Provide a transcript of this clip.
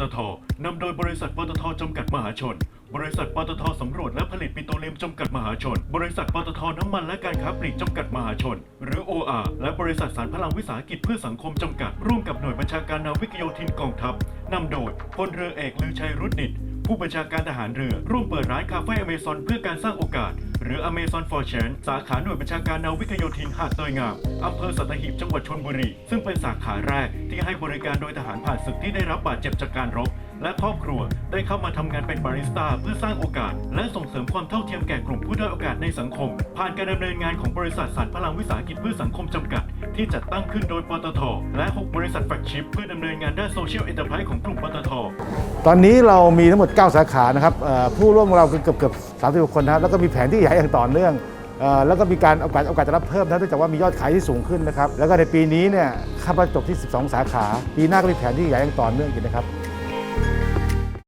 ตทนำโดยบริษัทปตทจำกัดมหาชน บริษัทปตทสำรวจและผลิตปิโตรเลียมจำกัดมหาชน บริษัทปตทน้ำมันและการค้าปลีกจำกัดมหาชน หรือ OR และบริษัทสารพลังวิสาหกิจเพื่อสังคมจำกัด ร่วมกับหน่วยบัญชาการนาวิกโยธินกองทัพนำโดยพลเรือเอกลือชัยรุดนิตผู้บัญชาการทหารเรือ ร่วมเปิดร้านคาเฟ่อเมซอนเพื่อการสร้างโอกาส รือ Amazon for Change สาขาหน่วยบัญชาการนาวิกโยธินหาดเตยงามอำเภอสัตหีบจังหวัดชนบุรี ซึ่งเป็นสาขาแรกที่ให้บริการโดยทหารผ่านศึกที่ได้รับบาดเจ็บจากการรบ และครอบครัวได้เข้ามาทำงานเป็นบาริสต้าเพื่อสร้างโอกาส และส่งเสริมความเท่าเทียมแก่กลุ่มผู้ด้อยโอกาสในสังคม ผ่านการดำเนินงานของบริษัทสารพลังวิสาหกิจเพื่อสังคมจำกัด ที่จัดตั้งขึ้นโดยปตท และ 6 บริษัทแฟกชิพเพื่อดำเนินงานด้านโซเชียลเอ็นเตอร์ไพรส์ของกลุ่มปตท ตอนนี้เรามีทั้งหมด 9 สาขานะครับเอ่อผู้ร่วมเราเกือบเกือบ36คนนะครับแล้วก็มีแผนที่ใหญ่อย่างต่อเนื่องเอ่อแล้วก็มีการโอกาสโอกาสจะรับเพิ่มนะเนื่องจากว่ามียอดขายที่สูงขึ้นนะครับแล้วก็ในปีนี้เนี่ยคาดว่าจบที่ 12 สาขา ปีหน้าก็มีแผนที่ใหญ่อย่างต่อเนื่องอีกนะครับ